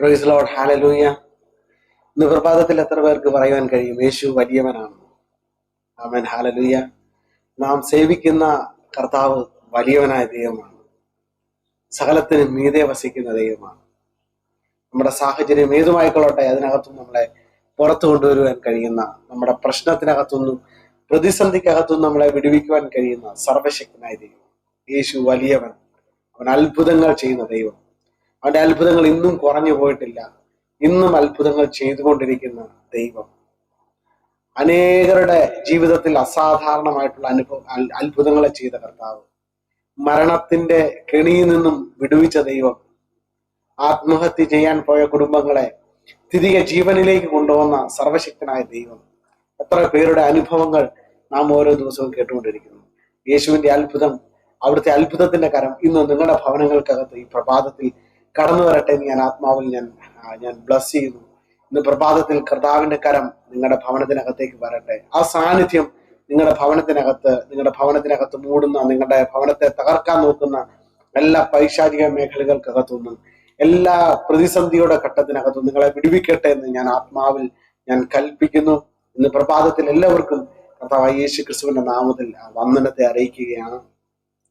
Price load hallelujah ഇന്ന് പ്രഭാതത്തിൽ എത്ര പേർക്ക് പറയുവാൻ കഴിയും? യേശു വലിയവനാണ്. ആമൻ. ഹാലലൂയ നാം സേവിക്കുന്ന കർത്താവ് വലിയവനായ ദൈവമാണ്. സകലത്തിനും മീതെ വസിക്കുന്ന ദൈവമാണ്. നമ്മുടെ സാഹചര്യം ഏതുമായിക്കൊള്ളട്ടെ അതിനകത്തും നമ്മളെ പുറത്തു കൊണ്ടുവരുവാൻ കഴിയുന്ന നമ്മുടെ പ്രശ്നത്തിനകത്തുനിന്നും പ്രതിസന്ധിക്കകത്തുനിന്നും നമ്മളെ വിടുവിക്കുവാൻ കഴിയുന്ന സർവശക്തനായ ദൈവം. യേശു വലിയവൻ. അവൻ അത്ഭുതങ്ങൾ ചെയ്യുന്ന ദൈവം. അവന്റെ അത്ഭുതങ്ങൾ ഇന്നും കുറഞ്ഞു പോയിട്ടില്ല. ഇന്നും അത്ഭുതങ്ങൾ ചെയ്തുകൊണ്ടിരിക്കുന്ന ദൈവം. അനേകരുടെ ജീവിതത്തിൽ അസാധാരണമായിട്ടുള്ള അനുഭവ അത്ഭുതങ്ങളെ ചെയ്ത കർത്താവ്. മരണത്തിന്റെ കെണിയിൽ നിന്നും വിടുവിച്ച ദൈവം. ആത്മഹത്യ ചെയ്യാൻ പോയ കുടുംബങ്ങളെ തിരികെ ജീവനിലേക്ക് കൊണ്ടുവന്ന സർവശക്തനായ ദൈവം. എത്ര പേരുടെ അനുഭവങ്ങൾ നാം ഓരോ ദിവസവും കേട്ടുകൊണ്ടിരിക്കുന്നു. യേശുവിന്റെ അത്ഭുതം അവിടുത്തെ അത്ഭുതത്തിന്റെ കരം ഇന്ന് നിങ്ങളുടെ ഭവനങ്ങൾക്കകത്ത് ഈ പ്രഭാതത്തിൽ കടന്നു വരട്ടെ എന്ന് ഞാൻ ആത്മാവിൽ ഞാൻ ഞാൻ ബ്ലസ് ചെയ്യുന്നു. ഇന്ന് പ്രഭാതത്തിൽ കർത്താവിന്റെ കരം നിങ്ങളുടെ ഭവനത്തിനകത്തേക്ക് വരട്ടെ. ആ സാന്നിധ്യം നിങ്ങളുടെ ഭവനത്തിനകത്ത് നിങ്ങളുടെ ഭവനത്തിനകത്ത് മൂടുന്ന നിങ്ങളുടെ ഭവനത്തെ തകർക്കാൻ നോക്കുന്ന എല്ലാ പൈശാചിക മേഖലകൾക്കകത്തുനിന്നും എല്ലാ പ്രതിസന്ധിയുടെ ഘട്ടത്തിനകത്തും നിങ്ങളെ വിടുവിക്കട്ടെ എന്ന് ഞാൻ ആത്മാവിൽ ഞാൻ കൽപ്പിക്കുന്നു. ഇന്ന് പ്രഭാതത്തിൽ എല്ലാവർക്കും കർത്താവ് യേശു ക്രിസ്തുവിന്റെ നാമത്തിൽ വന്ദനത്തെ അറിയിക്കുകയാണ്.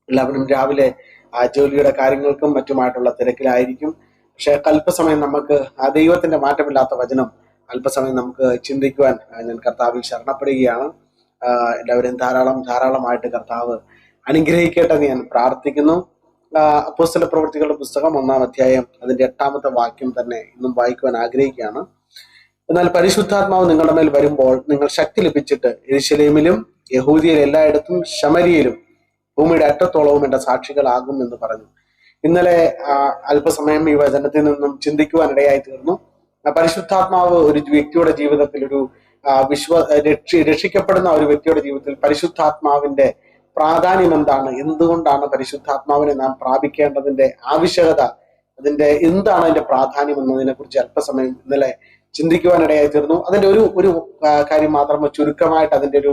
എല്ലാവരും രാവിലെ ആ ജോലിയുടെ കാര്യങ്ങൾക്കും മറ്റുമായിട്ടുള്ള തിരക്കിലായിരിക്കും. പക്ഷെ അല്പസമയം നമുക്ക് ആ ദൈവത്തിന്റെ മാറ്റമില്ലാത്ത വചനം അല്പസമയം നമുക്ക് ചിന്തിക്കുവാൻ ഞാൻ കർത്താവിൽ ശരണപ്പെടുകയാണ്. എല്ലാവരും ധാരാളം ധാരാളമായിട്ട് കർത്താവ് അനുഗ്രഹിക്കട്ടെന്ന് ഞാൻ പ്രാർത്ഥിക്കുന്നു. അപ്പോസ്തല പ്രവൃത്തികളുടെ പുസ്തകം ഒന്നാം അധ്യായം അതിന്റെ എട്ടാമത്തെ വാക്യം തന്നെ ഇന്നും വായിക്കുവാൻ ആഗ്രഹിക്കുകയാണ്. എന്നാൽ പരിശുദ്ധാത്മാവ് നിങ്ങളുടെ മേൽ വരുമ്പോൾ നിങ്ങൾ ശക്തി ലഭിച്ചിട്ട് എരിശലേമിലും യഹൂദിയിൽ എല്ലായിടത്തും ശമരിയിലും ഭൂമിയുടെ അറ്റത്തോളവും എന്റെ സാക്ഷികളാകും എന്ന് പറഞ്ഞു. ഇന്നലെ അല്പസമയം ഈ വചനത്തിൽ നിന്നും ചിന്തിക്കുവാനിടയായി തീർന്നു. പരിശുദ്ധാത്മാവ് ഒരു വ്യക്തിയുടെ ജീവിതത്തിൽ ഒരു വിശ്വ രക്ഷി രക്ഷിക്കപ്പെടുന്ന ഒരു വ്യക്തിയുടെ ജീവിതത്തിൽ പരിശുദ്ധാത്മാവിന്റെ പ്രാധാന്യം എന്താണ്? എന്തുകൊണ്ടാണ് പരിശുദ്ധാത്മാവിനെ നാം പ്രാപിക്കേണ്ടതിന്റെ ആവശ്യകത? അതിന്റെ എന്താണ് അതിന്റെ പ്രാധാന്യം എന്നതിനെ കുറിച്ച് അല്പസമയം ഇന്നലെ ചിന്തിക്കുവാനിടയായി തീർന്നു. അതിന്റെ ഒരു ഒരു കാര്യം മാത്രം ചുരുക്കമായിട്ട് അതിന്റെ ഒരു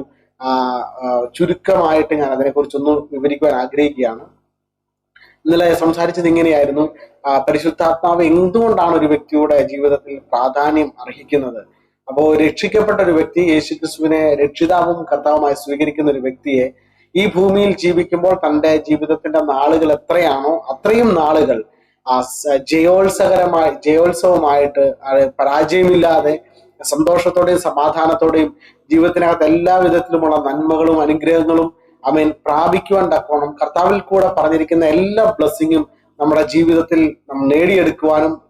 ചുരുക്കമായിട്ട് ഞാൻ അതിനെക്കുറിച്ചൊന്ന് വിവരിക്കുവാൻ ആഗ്രഹിക്കുകയാണ്. ഇന്നലെ സംസാരിച്ചത് ഇങ്ങനെയായിരുന്നു. പരിശുദ്ധാത്മാവ് എന്തുകൊണ്ടാണ് ഒരു വ്യക്തിയുടെ ജീവിതത്തിൽ പ്രാധാന്യം അർഹിക്കുന്നത്? അപ്പോ രക്ഷിക്കപ്പെട്ട ഒരു വ്യക്തി യേശു ക്രിസ്തുവിനെ രക്ഷിതാവും കർത്താവുമായി സ്വീകരിക്കുന്ന ഒരു വ്യക്തിയെ ഈ ഭൂമിയിൽ ജീവിക്കുമ്പോൾ തന്റെ ജീവിതത്തിന്റെ നാളുകൾ എത്രയാണോ അത്രയും നാളുകൾ ജയോത്സകരമായി ജയോത്സവമായിട്ട് പരാജയമില്ലാതെ സന്തോഷത്തോടെയും സമാധാനത്തോടെയും ജീവിതത്തിനകത്ത് എല്ലാ വിധത്തിലുമുള്ള നന്മകളും അനുഗ്രഹങ്ങളും അമേൻ പ്രാപിക്കുവാൻ തക്കോണം കർത്താവിൽ കൂടെ പറഞ്ഞിരിക്കുന്ന എല്ലാ ബ്ലെസ്സിങ്ങും നമ്മുടെ ജീവിതത്തിൽ നേടിയെടുക്കുവാനും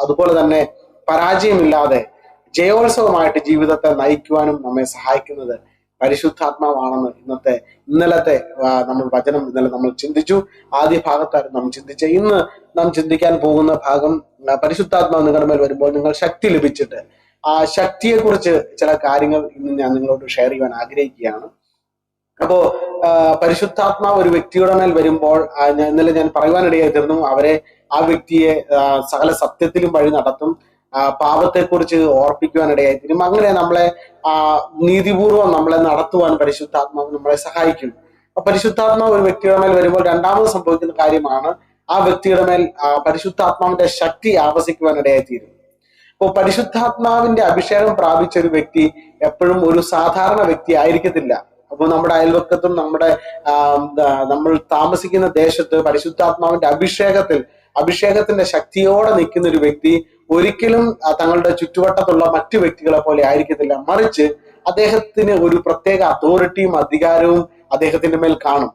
അതുപോലെ തന്നെ പരാജയമില്ലാതെ ജയോത്സവമായിട്ട് ജീവിതത്തെ നയിക്കുവാനും നമ്മെ സഹായിക്കുന്നത് പരിശുദ്ധാത്മാവാണെന്ന് ഇന്നത്തെ ഇന്നലത്തെ നമ്മൾ വചനം ഇന്നലെ നമ്മൾ ചിന്തിച്ചു. ആദ്യ ഭാഗത്തായിരുന്നു നാം ചിന്തിച്ച ഇന്ന് നാം ചിന്തിക്കാൻ പോകുന്ന ഭാഗം പരിശുദ്ധാത്മാവ് നിങ്ങളുടെ മേൽ വരുമ്പോൾ നിങ്ങൾ ശക്തി ലഭിച്ചിട്ട് ആ ശക്തിയെ കുറിച്ച് ചില കാര്യങ്ങൾ ഇന്ന് ഞാൻ നിങ്ങളോട് ഷെയർ ചെയ്യാൻ ആഗ്രഹിക്കുകയാണ്. അപ്പോ പരിശുദ്ധാത്മാവ് ഒരു വ്യക്തിയുടെ മേൽ വരുമ്പോൾ ഇന്നലെ ഞാൻ പറയുവാനിടയായി തീർന്നു അവരെ ആ വ്യക്തിയെ സകല സത്യത്തിലും വഴി നടത്തും പാപത്തെക്കുറിച്ച് ഓർപ്പിക്കുവാനിടയായി തീരും. അങ്ങനെ നമ്മളെ നീതിപൂർവം നമ്മളെ നടത്തുവാൻ പരിശുദ്ധാത്മാവ് നമ്മളെ സഹായിക്കും. പരിശുദ്ധാത്മാവ് ഒരു വ്യക്തിയുടെ മേൽ വരുമ്പോൾ രണ്ടാമത് സംഭവിക്കുന്ന കാര്യമാണ് ആ വ്യക്തിയുടെ മേൽ പരിശുദ്ധാത്മാവിന്റെ ശക്തി ആവസിക്കുവാനിടയായി തീരും. അപ്പോൾ പരിശുദ്ധാത്മാവിന്റെ അഭിഷേകം പ്രാപിച്ച ഒരു വ്യക്തി എപ്പോഴും ഒരു സാധാരണ വ്യക്തി ആയിരിക്കത്തില്ല. അപ്പോൾ നമ്മുടെ അയൽവക്കത്തും നമ്മുടെ നമ്മൾ താമസിക്കുന്ന ദേശത്ത് പരിശുദ്ധാത്മാവിന്റെ അഭിഷേകത്തിൽ അഭിഷേകത്തിന്റെ ശക്തിയോടെ നിൽക്കുന്ന ഒരു വ്യക്തി ഒരിക്കലും തങ്ങളുടെ ചുറ്റുവട്ടത്തുള്ള മറ്റു വ്യക്തികളെ പോലെ ആയിരിക്കത്തില്ല. മറിച്ച് അദ്ദേഹത്തിന് ഒരു പ്രത്യേക അതോറിറ്റിയും അധികാരവും അദ്ദേഹത്തിന്റെ മേൽ കാണും.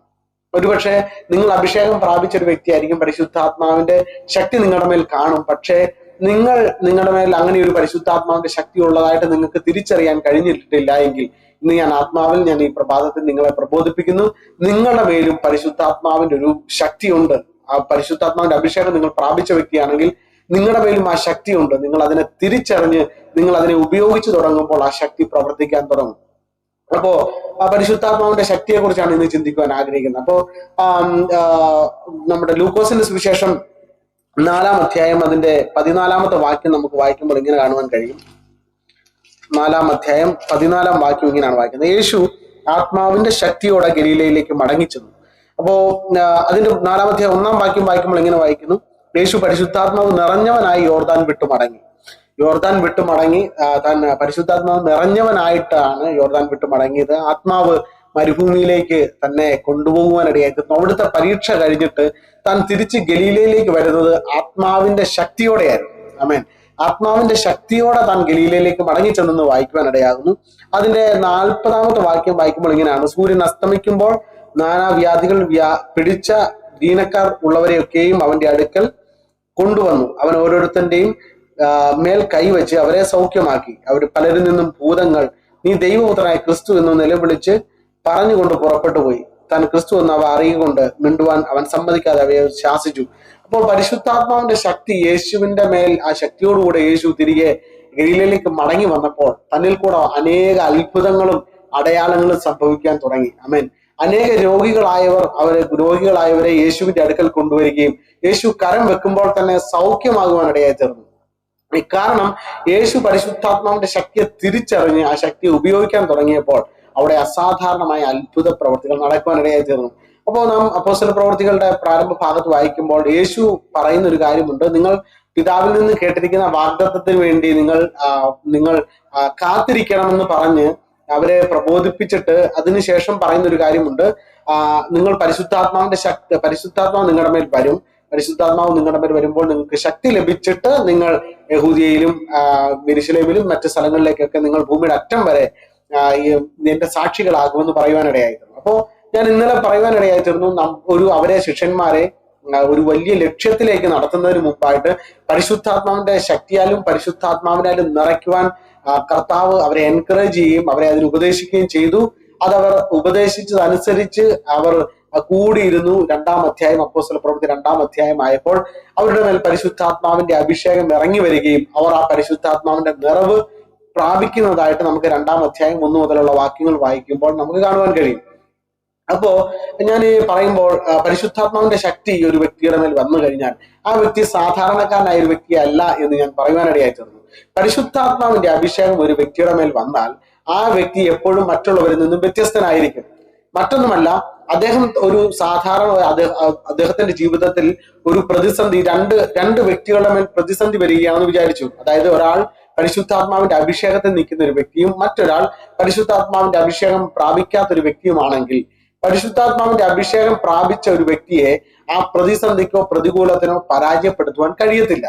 ഒരുപക്ഷെ നിങ്ങൾ അഭിഷേകം പ്രാപിച്ച ഒരു വ്യക്തിയായിരിക്കും പരിശുദ്ധാത്മാവിന്റെ ശക്തി നിങ്ങളുടെ മേൽ കാണും. പക്ഷേ നിങ്ങൾ നിങ്ങളുടെ മേൽ അങ്ങനെ ഒരു പരിശുദ്ധാത്മാവിന്റെ ശക്തി ഉള്ളതായിട്ട് നിങ്ങൾക്ക് തിരിച്ചറിയാൻ കഴിഞ്ഞിട്ടില്ല എങ്കിൽ ഇന്ന് ഞാൻ ആത്മാവിൽ ഞാൻ ഈ പ്രഭാതത്തിൽ നിങ്ങളെ പ്രബോധിപ്പിക്കുന്നു. നിങ്ങളുടെ മേലും പരിശുദ്ധാത്മാവിന്റെ ഒരു ശക്തിയുണ്ട് ആ പരിശുദ്ധാത്മാവിന്റെ അഭിഷേകം നിങ്ങൾ പ്രാപിച്ച വ്യക്തിയാണെങ്കിൽ നിങ്ങളുടെ മേലും ആ ശക്തിയുണ്ട് നിങ്ങൾ അതിനെ തിരിച്ചറിഞ്ഞ് നിങ്ങൾ അതിനെ ഉപയോഗിച്ചു തുടങ്ങുമ്പോൾ ആ ശക്തി പ്രവർത്തിക്കാൻ തുടങ്ങും. അപ്പോ ആ പരിശുദ്ധാത്മാവിന്റെ ശക്തിയെ കുറിച്ചാണ് ഇന്ന് ചിന്തിക്കുവാൻ ആഗ്രഹിക്കുന്നത്. അപ്പോ നമ്മുടെ ലൂക്കോസിന്റെ സുവിശേഷം നാലാം അധ്യായം അതിന്റെ പതിനാലാമത്തെ വാക്യം നമുക്ക് വായിക്കുമ്പോൾ ഇങ്ങനെ കാണുവാൻ കഴിയും. നാലാം അധ്യായം പതിനാലാം വാക്യം ഇങ്ങനെയാണ് വായിക്കുന്നത്. യേശു ആത്മാവിന്റെ ശക്തിയോടെ ഗലീലയിലേക്ക് മടങ്ങിച്ചെന്നു. അപ്പോ അതിന്റെ നാലാം അധ്യായം ഒന്നാം വാക്യം വായിക്കുമ്പോൾ ഇങ്ങനെ വായിക്കുന്നു. യേശു പരിശുദ്ധാത്മാവ് നിറഞ്ഞവനായി യോർദാൻ വിട്ടു മടങ്ങി. യോർദാൻ വിട്ടു മടങ്ങി താൻ പരിശുദ്ധാത്മാവ് നിറഞ്ഞവനായിട്ടാണ് യോർദാൻ വിട്ടു മടങ്ങിയത്. ആത്മാവ് മരുഭൂമിയിലേക്ക് തന്നെ കൊണ്ടുപോകുവാനിടയായി തീർന്നു അവിടുത്തെ പരീക്ഷ കഴിഞ്ഞിട്ട് താൻ തിരിച്ച് ഗലീലയിലേക്ക് വരുന്നത് ആത്മാവിന്റെ ശക്തിയോടെയായിരുന്നു. ആമേൻ. ആത്മാവിന്റെ ശക്തിയോടെ താൻ ഗലീലയിലേക്ക് മടങ്ങി ചെന്നെന്ന് വായിക്കുവാനിടയാകുന്നു. അതിന്റെ നാൽപ്പതാമത്തെ വാക്യം വായിക്കുമ്പോൾ ഇങ്ങനെയാണ്. സൂര്യൻ അസ്തമിക്കുമ്പോൾ നാനാവ്യാധികൾ വ്യാ പിടിച്ച ദീനക്കാർ ഉള്ളവരെയൊക്കെയും അവന്റെ അടുക്കൽ കൊണ്ടുവന്നു. അവൻ ഓരോരുത്തന്റെയും മേൽ കൈവച്ച് അവരെ സൗഖ്യമാക്കി. അവർ പലരിൽ നിന്നും ഭൂതങ്ങൾ നീ ദൈവപുത്രനായ ക്രിസ്തു എന്ന് നിലവിളിച്ച് പറഞ്ഞുകൊണ്ട് പുറപ്പെട്ടു പോയി. താൻ ക്രിസ്തു എന്ന് അവ അറിയുകൊണ്ട് മിണ്ടുവാൻ അവൻ സമ്മതിക്കാതെ അവയെ ശാസിച്ചു. അപ്പോൾ പരിശുദ്ധാത്മാവിന്റെ ശക്തി യേശുവിന്റെ മേൽ ആ ശക്തിയോടുകൂടെ യേശു തിരികെ ഗലീലയിലേക്ക് മടങ്ങി വന്നപ്പോൾ തന്നിൽ കൂടെ അനേക അത്ഭുതങ്ങളും അടയാളങ്ങളും സംഭവിക്കാൻ തുടങ്ങി. അമേൻ അനേക രോഗികളായവർ അവരെ രോഗികളായവരെ യേശുവിന്റെ അടുക്കൽ കൊണ്ടുവരികയും യേശു കരം വെക്കുമ്പോൾ തന്നെ സൗഖ്യമാകുവാൻ ഇടയായി തീർന്നു. കാരണം യേശു പരിശുദ്ധാത്മാവിന്റെ ശക്തിയെ തിരിച്ചറിഞ്ഞ് ആ ശക്തി ഉപയോഗിക്കാൻ തുടങ്ങിയപ്പോൾ അവിടെ അസാധാരണമായ അത്ഭുത പ്രവൃത്തികൾ നടക്കുവാനിടയായി തീർന്നു. അപ്പോൾ നാം അപ്പോസ്റ്റൽ പ്രവൃത്തികളുടെ പ്രാരംഭ ഭാഗത്ത് വായിക്കുമ്പോൾ യേശു പറയുന്ന ഒരു കാര്യമുണ്ട്. നിങ്ങൾ പിതാവിൽ നിന്ന് കേട്ടിരിക്കുന്ന വാഗ്ദത്തത്തിന് വേണ്ടി നിങ്ങൾ നിങ്ങൾ കാത്തിരിക്കണമെന്ന് പറഞ്ഞ് അവരെ പ്രബോധിപ്പിച്ചിട്ട് അതിനുശേഷം പറയുന്ന ഒരു കാര്യമുണ്ട് നിങ്ങൾ പരിശുദ്ധാത്മാവിന്റെ ശക്തി പരിശുദ്ധാത്മാവ് നിങ്ങളുടെ മേൽ വരും. പരിശുദ്ധാത്മാവ് നിങ്ങളുടെ മേൽ വരുമ്പോൾ നിങ്ങൾക്ക് ശക്തി ലഭിച്ചിട്ട് നിങ്ങൾ യഹൂദിയയിലും മിരിശിലേമിലും മറ്റു സ്ഥലങ്ങളിലേക്കൊക്കെ നിങ്ങൾ ഭൂമിയുടെ അറ്റം വരെ എന്റെ സാക്ഷികളാകുമെന്ന് പറയുവാനിടയായിരുന്നു. അപ്പോ ഞാൻ ഇന്നലെ പറയുവാനിടയായിത്തീർന്നു ഒരു അവരെ ശിഷ്യന്മാരെ ഒരു വലിയ ലക്ഷ്യത്തിലേക്ക് നടത്തുന്നതിന് മുമ്പായിട്ട് പരിശുദ്ധാത്മാവിന്റെ ശക്തിയാലും പരിശുദ്ധാത്മാവിനാലും നിറയ്ക്കുവാൻ കർത്താവ് അവരെ എൻകറേജ് ചെയ്യുകയും അവരെ അതിന് ഉപദേശിക്കുകയും ചെയ്തു. അതവർ ഉപദേശിച്ചതനുസരിച്ച് അവർ കൂടിയിരുന്നു. രണ്ടാം അധ്യായം അപ്പോസ്തല പ്രവൃത്തി രണ്ടാം അധ്യായം ആയപ്പോൾ അവരുടെ മേൽ പരിശുദ്ധാത്മാവിന്റെ അഭിഷേകം ഇറങ്ങി വരികയും അവർ ആ പരിശുദ്ധാത്മാവിന്റെ നിറവ് പ്രാപിക്കുന്നതായിട്ട് നമുക്ക് രണ്ടാം അധ്യായം ഒന്ന് മുതലുള്ള വാക്യങ്ങൾ വായിക്കുമ്പോൾ നമുക്ക് കാണുവാൻ കഴിയും. അപ്പോ ഞാൻ ഈ പറയുമ്പോൾ പരിശുദ്ധാത്മാവിന്റെ ശക്തി ഈ ഒരു വ്യക്തിയുടെ മേൽ വന്നു കഴിഞ്ഞാൽ ആ വ്യക്തി സാധാരണക്കാരനായ ഒരു വ്യക്തിയല്ല എന്ന് ഞാൻ പറയുവാനിടയായി തീർന്നു. പരിശുദ്ധാത്മാവിന്റെ അഭിഷേകം ഒരു വ്യക്തിയുടെ മേൽ വന്നാൽ ആ വ്യക്തി എപ്പോഴും മറ്റുള്ളവരിൽ നിന്നും വ്യത്യസ്തനായിരിക്കും. മറ്റൊന്നുമല്ല അദ്ദേഹം ഒരു സാധാരണ അദ്ദേഹ- അദ്ദേഹത്തിന്റെ ജീവിതത്തിൽ ഒരു പ്രതിസന്ധി രണ്ട് രണ്ട് വ്യക്തികളുടെ മേൽ പ്രതിസന്ധി വരികയാണെന്ന് വിചാരിച്ചു. അതായത് ഒരാൾ പരിശുദ്ധാത്മാവിന്റെ അഭിഷേകത്തിൽ നിൽക്കുന്ന ഒരു വ്യക്തിയും മറ്റൊരാൾ പരിശുദ്ധാത്മാവിന്റെ അഭിഷേകം പ്രാപിക്കാത്ത ഒരു വ്യക്തിയുമാണെങ്കിൽ പരിശുദ്ധാത്മാവിന്റെ അഭിഷേകം പ്രാപിച്ച ഒരു വ്യക്തിയെ ആ പ്രതിസന്ധിക്കോ പ്രതികൂലത്തിനോ പരാജയപ്പെടുത്തുവാൻ കഴിയത്തില്ല.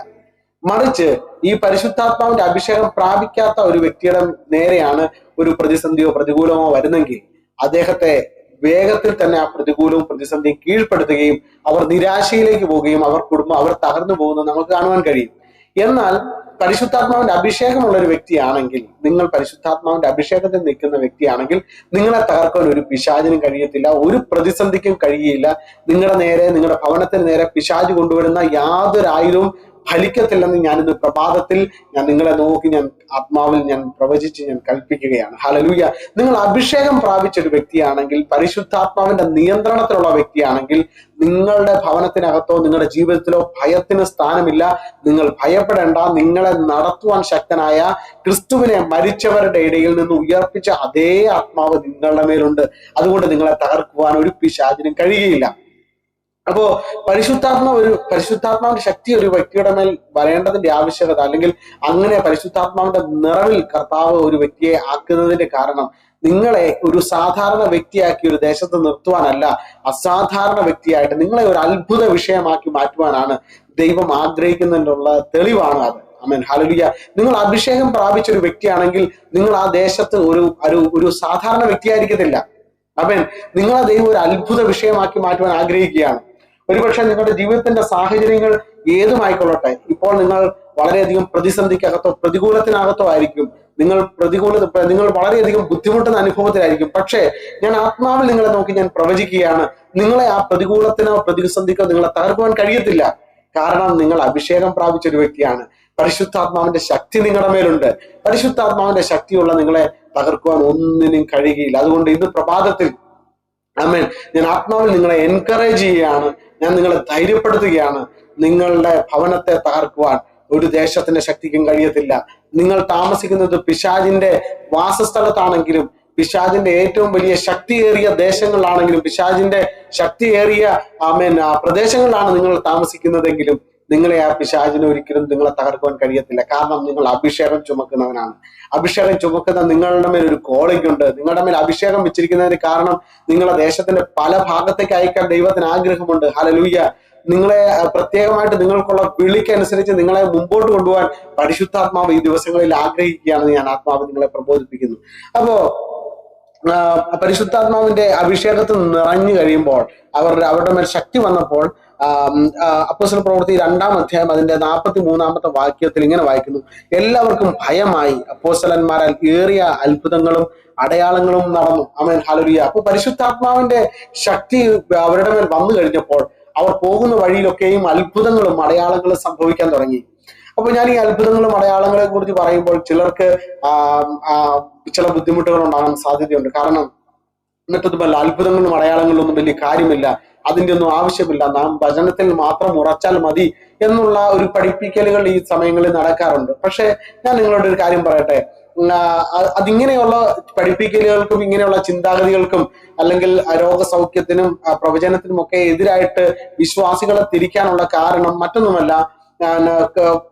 മറിച്ച് ഈ പരിശുദ്ധാത്മാവിന്റെ അഭിഷേകം പ്രാപിക്കാത്ത ഒരു വ്യക്തിയുടെ നേരെയാണ് ഒരു പ്രതിസന്ധിയോ പ്രതികൂലമോ വരുന്നെങ്കിൽ അദ്ദേഹത്തെ വേഗത്തിൽ തന്നെ ആ പ്രതികൂലവും പ്രതിസന്ധിയും കീഴ്പ്പെടുത്തുകയും അവർ നിരാശയിലേക്ക് പോവുകയും അവർ കുടുംബം അവർ തകർന്നു പോകുന്നത് നമുക്ക് കാണുവാൻ കഴിയും. എന്നാൽ പരിശുദ്ധാത്മാവിന്റെ അഭിഷേകമുള്ള ഒരു വ്യക്തിയാണെങ്കിൽ നിങ്ങൾ പരിശുദ്ധാത്മാവിന്റെ അഭിഷേകത്തിൽ നിൽക്കുന്ന വ്യക്തിയാണെങ്കിൽ നിങ്ങളെ തകർക്കാൻ ഒരു പിശാചിനും കഴിയത്തില്ല ഒരു പ്രതിസന്ധിക്കും കഴിയില്ല. നിങ്ങളുടെ നേരെ നിങ്ങളുടെ ഭവനത്തിന് നേരെ പിശാജ് കൊണ്ടുവരുന്ന യാതൊരു ആയുധവും ഫലിക്കത്തില്ലെന്ന് ഞാനിന്ന് പ്രഭാതത്തിൽ ഞാൻ നിങ്ങളെ നോക്കി ഞാൻ ആത്മാവിൽ ഞാൻ പ്രവചിച്ച് ഞാൻ കൽപ്പിക്കുകയാണ്. ഹലലൂയ നിങ്ങൾ അഭിഷേകം പ്രാപിച്ച ഒരു വ്യക്തിയാണെങ്കിൽ പരിശുദ്ധാത്മാവിന്റെ നിയന്ത്രണത്തിലുള്ള വ്യക്തിയാണെങ്കിൽ നിങ്ങളുടെ ഭവനത്തിനകത്തോ നിങ്ങളുടെ ജീവിതത്തിലോ ഭയത്തിന് സ്ഥാനമില്ല. നിങ്ങൾ ഭയപ്പെടേണ്ട. നിങ്ങളെ നടത്തുവാൻ ശക്തനായ ക്രിസ്തുവിനെ മരിച്ചവരുടെ ഇടയിൽ നിന്ന് ഉയർപ്പിച്ച അതേ ആത്മാവ് നിങ്ങളുടെ മേലുണ്ട്. അതുകൊണ്ട് നിങ്ങളെ തകർക്കുവാൻ ഒരു പിശാചിനും കഴിയുകയില്ല. അപ്പോ പരിശുദ്ധാത്മ ഒരു പരിശുദ്ധാത്മാവിന്റെ ശക്തി ഒരു വ്യക്തിയുടെ മേൽ വരേണ്ടതിന്റെ ആവശ്യകത അല്ലെങ്കിൽ അങ്ങനെ പരിശുദ്ധാത്മാവിന്റെ നിറവിൽ കർത്താവ് ഒരു വ്യക്തിയെ ആക്കുന്നതിന്റെ കാരണം നിങ്ങളെ ഒരു സാധാരണ വ്യക്തിയാക്കി ഒരു ദേശത്ത് നിർത്തുവാനല്ല അസാധാരണ വ്യക്തിയായിട്ട് നിങ്ങളെ ഒരു അത്ഭുത വിഷയമാക്കി മാറ്റുവാനാണ് ദൈവം ആഗ്രഹിക്കുന്നതിനുള്ള തെളിവാണ് അത്. അമേൻ നിങ്ങൾ അഭിഷേകം പ്രാപിച്ച ഒരു വ്യക്തിയാണെങ്കിൽ നിങ്ങൾ ആ ദേശത്ത് ഒരു ഒരു ഒരു സാധാരണ വ്യക്തിയായിരിക്കത്തില്ല. അമേൻ നിങ്ങളെ ദൈവം ഒരു അത്ഭുത വിഷയമാക്കി മാറ്റുവാൻ ആഗ്രഹിക്കുകയാണ്. ഒരുപക്ഷെ നിങ്ങളുടെ ജീവിതത്തിന്റെ സാഹചര്യങ്ങൾ ഏതുമായിക്കൊള്ളട്ടെ ഇപ്പോൾ നിങ്ങൾ വളരെയധികം പ്രതിസന്ധിക്കകത്തോ പ്രതികൂലത്തിനകത്തോ ആയിരിക്കും. നിങ്ങൾ പ്രതികൂല നിങ്ങൾ വളരെയധികം ബുദ്ധിമുട്ടുന്ന അനുഭവത്തിലായിരിക്കും. പക്ഷേ ഞാൻ ആത്മാവിൽ നിങ്ങളെ നോക്കി ഞാൻ പ്രവചിക്കുകയാണ്. നിങ്ങളെ ആ പ്രതികൂലത്തിനോ പ്രതിസന്ധിക്കോ നിങ്ങളെ തകർക്കുവാൻ കഴിയത്തില്ല. കാരണം നിങ്ങൾ അഭിഷേകം പ്രാപിച്ച ഒരു വ്യക്തിയാണ്. പരിശുദ്ധാത്മാവിന്റെ ശക്തി നിങ്ങളുടെ മേലുണ്ട്. പരിശുദ്ധാത്മാവിന്റെ ശക്തിയുള്ള നിങ്ങളെ തകർക്കുവാൻ ഒന്നിനും കഴിയുകയില്ല. അതുകൊണ്ട് ഇന്ന് പ്രഭാതത്തിൽ ആമേൻ ഞാൻ ആത്മാവിൽ നിങ്ങളെ എൻകറേജ് ചെയ്യുകയാണ്. ഞാൻ നിങ്ങളെ ധൈര്യപ്പെടുത്തുകയാണ്. നിങ്ങളുടെ ഭവനത്തെ തകർക്കുവാൻ ഒരു ദേശത്തിന്റെ ശക്തിക്കും കഴിയത്തില്ല. നിങ്ങൾ താമസിക്കുന്നത് പിശാജിന്റെ വാസസ്ഥലത്താണെങ്കിലും പിശാജിന്റെ ഏറ്റവും വലിയ ശക്തിയേറിയ ദേശങ്ങളിലാണെങ്കിലും പിശാജിന്റെ ശക്തിയേറിയ ആമേൻ പ്രദേശങ്ങളിലാണ് നിങ്ങൾ താമസിക്കുന്നതെങ്കിലും നിങ്ങളെ ആ പിശാചിന് ഒരിക്കലും നിങ്ങളെ തകർക്കുവാൻ കഴിയത്തില്ല. കാരണം നിങ്ങൾ അഭിഷേകം ചുമക്കുന്നവനാണ്. അഭിഷേകം ചുമക്കുന്ന നിങ്ങളുടെ മേൽ ഒരു കോളിംഗ് ഉണ്ട് നിങ്ങളുടെ മേൽ അഭിഷേകം വെച്ചിരിക്കുന്നതിന് കാരണം നിങ്ങളെ ദേശത്തിന്റെ പല ഭാഗത്തേക്ക് അയക്കാൻ ദൈവത്തിന് ആഗ്രഹമുണ്ട്. ഹലലൂയ്യ നിങ്ങളെ പ്രത്യേകമായിട്ട് നിങ്ങൾക്കുള്ള വിളിക്കനുസരിച്ച് നിങ്ങളെ മുമ്പോട്ട് കൊണ്ടുപോകാൻ പരിശുദ്ധാത്മാവ് ഈ ദിവസങ്ങളിൽ ആഗ്രഹിക്കുകയാണെന്ന് ഞാൻ ആത്മാവ് നിങ്ങളെ പ്രബോധിപ്പിക്കുന്നു. അപ്പോ പരിശുദ്ധാത്മാവിന്റെ അഭിഷേകത്തിൽ നിറഞ്ഞു കഴിയുമ്പോൾ അവരുടെ അവരുടെ മേൽ ശക്തി വന്നപ്പോൾ അപ്പോസൽ പ്രവൃത്തി രണ്ടാം അധ്യായം അതിന്റെ നാൽപ്പത്തി മൂന്നാമത്തെ വാക്യത്തിൽ ഇങ്ങനെ വായിക്കുന്നു. എല്ലാവർക്കും ഭയമായി അപ്പോസലന്മാരാൽ ഏറിയ അത്ഭുതങ്ങളും അടയാളങ്ങളും നടന്നു. അമേൻ ഹലുരിയ അപ്പൊ പരിശുദ്ധാത്മാവിന്റെ ശക്തി അവരുടെ മേൽ വന്നു കഴിഞ്ഞപ്പോൾ അവർ പോകുന്ന വഴിയിലൊക്കെയും അത്ഭുതങ്ങളും അടയാളങ്ങളും സംഭവിക്കാൻ തുടങ്ങി. അപ്പൊ ഞാൻ ഈ അത്ഭുതങ്ങളും അടയാളങ്ങളെ കുറിച്ച് പറയുമ്പോൾ ചിലർക്ക് ചില ബുദ്ധിമുട്ടുകൾ ഉണ്ടാകാൻ സാധ്യതയുണ്ട്. കാരണം മറ്റൊന്നുമല്ല അത്ഭുതങ്ങളും അടയാളങ്ങളും ഒന്നും വലിയ കാര്യമില്ല. അതിന്റെ ഒന്നും ആവശ്യമില്ല. നാം ഭജനത്തിൽ മാത്രം ഉറച്ചാൽ മതി എന്നുള്ള ഒരു പഠിപ്പിക്കലുകൾ ഈ സമയങ്ങളിൽ നടക്കാറുണ്ട്. പക്ഷെ ഞാൻ നിങ്ങളോട് ഒരു കാര്യം പറയട്ടെ. അതിങ്ങനെയുള്ള പഠിപ്പിക്കലുകൾക്കും ഇങ്ങനെയുള്ള ചിന്താഗതികൾക്കും അല്ലെങ്കിൽ രോഗസൗഖ്യത്തിനും പ്രവചനത്തിനും ഒക്കെ എതിരായിട്ട് വിശ്വാസികളെ തിരിക്കാനുള്ള കാരണം മറ്റൊന്നുമല്ല.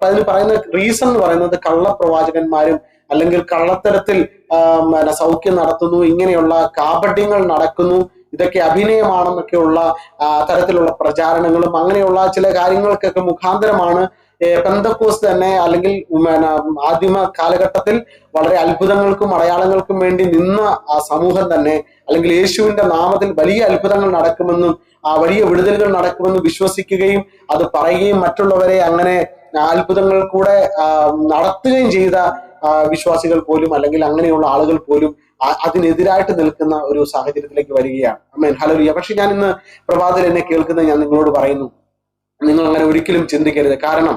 അതിന് പറയുന്ന റീസൺ എന്ന് പറയുന്നത് കള്ളപ്രവാചകന്മാരും അല്ലെങ്കിൽ കള്ളത്തരത്തിൽ സൗഖ്യം നടത്തുന്നു ഇങ്ങനെയുള്ള കാപട്യങ്ങൾ നടക്കുന്നു ഇതൊക്കെ അഭിനയമാണെന്നൊക്കെയുള്ള തരത്തിലുള്ള പ്രചാരണങ്ങളും അങ്ങനെയുള്ള ചില കാര്യങ്ങൾക്കൊക്കെ മുഖാന്തരമാണ് പെന്തക്കോസ് തന്നെ അല്ലെങ്കിൽ ആദിമ കാലഘട്ടത്തിൽ വളരെ അത്ഭുതങ്ങൾക്കും അടയാളങ്ങൾക്കും വേണ്ടി നിന്ന ആ സമൂഹം തന്നെ അല്ലെങ്കിൽ യേശുവിന്റെ നാമത്തിൽ വലിയ അത്ഭുതങ്ങൾ നടക്കുമെന്നും ആ വലിയ വിടുതലുകൾ നടക്കുമെന്നും വിശ്വസിക്കുകയും അത് പറയുകയും മറ്റുള്ളവരെ അങ്ങനെ അത്ഭുതങ്ങൾ കൂടെ നടത്തുകയും ചെയ്ത വിശ്വാസികൾ പോലും അല്ലെങ്കിൽ അങ്ങനെയുള്ള ആളുകൾ പോലും അതിനെതിരായിട്ട് നിൽക്കുന്ന ഒരു സാഹചര്യത്തിലേക്ക് വരികയാണ്. അമ്മേൻ ഹലോരിയ പക്ഷെ ഞാൻ ഇന്ന് പ്രഭാതത്തിൽ എന്നെ കേൾക്കുന്നത് ഞാൻ നിങ്ങളോട് പറയുന്നു. നിങ്ങൾ അങ്ങനെ ഒരിക്കലും ചിന്തിക്കരുത്. കാരണം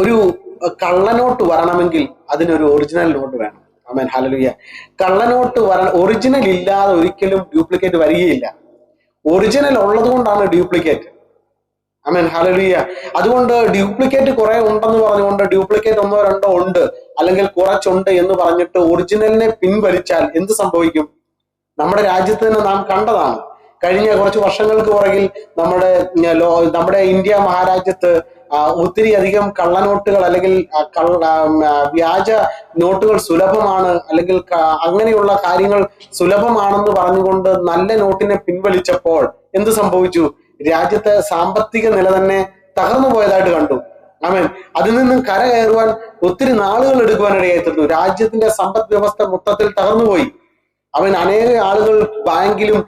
ഒരു കള്ളനോട്ട് വരണമെങ്കിൽ അതിനൊരു ഒറിജിനൽ നോട്ട് വേണം. അമ്മേൻ ഹലലുയ കള്ളനോട്ട് വര ഒറിജിനൽ ഇല്ലാതെ ഒരിക്കലും ഡ്യൂപ്ലിക്കേറ്റ് വരികയില്ല. ഒറിജിനൽ ഉള്ളത് കൊണ്ടാണ് ഡ്യൂപ്ലിക്കേറ്റ് അമേൻ ഹലലിയ അതുകൊണ്ട് ഡ്യൂപ്ലിക്കേറ്റ് കുറെ ഉണ്ടെന്ന് പറഞ്ഞുകൊണ്ട് ഡ്യൂപ്ലിക്കേറ്റ് ഒന്നോ രണ്ടോ ഉണ്ട്. അല്ലെങ്കിൽ കുറച്ചുണ്ട് എന്ന് പറഞ്ഞിട്ട് ഒറിജിനലിനെ പിൻവലിച്ചാൽ എന്ത് സംഭവിക്കും? നമ്മുടെ രാജ്യത്ത് തന്നെ നാം കണ്ടതാണ്. കഴിഞ്ഞ കുറച്ച് വർഷങ്ങൾക്ക് പുറകിൽ നമ്മുടെ നമ്മുടെ ഇന്ത്യ മഹാരാജ്യത്ത് ഒത്തിരി അധികം കള്ളനോട്ടുകൾ അല്ലെങ്കിൽ വ്യാജ നോട്ടുകൾ സുലഭമാണ് അല്ലെങ്കിൽ അങ്ങനെയുള്ള കാര്യങ്ങൾ സുലഭമാണെന്ന് പറഞ്ഞുകൊണ്ട് നല്ല നോട്ടിനെ പിൻവലിച്ചപ്പോൾ എന്ത് സംഭവിച്ചു? രാജ്യത്തെ സാമ്പത്തിക നില തന്നെ തകർന്നു പോയതായിട്ട് കണ്ടു. ആമേൻ. അതിൽ നിന്നും കരകയറുവാൻ ഒത്തിരി നാളുകൾ എടുക്കുവാനിടയായി രാജ്യത്തിന്റെ സമ്പദ് വ്യവസ്ഥ മൊത്തത്തിൽ തകർന്നുപോയി അവൻ അനേക ആളുകൾ ബാങ്കിലും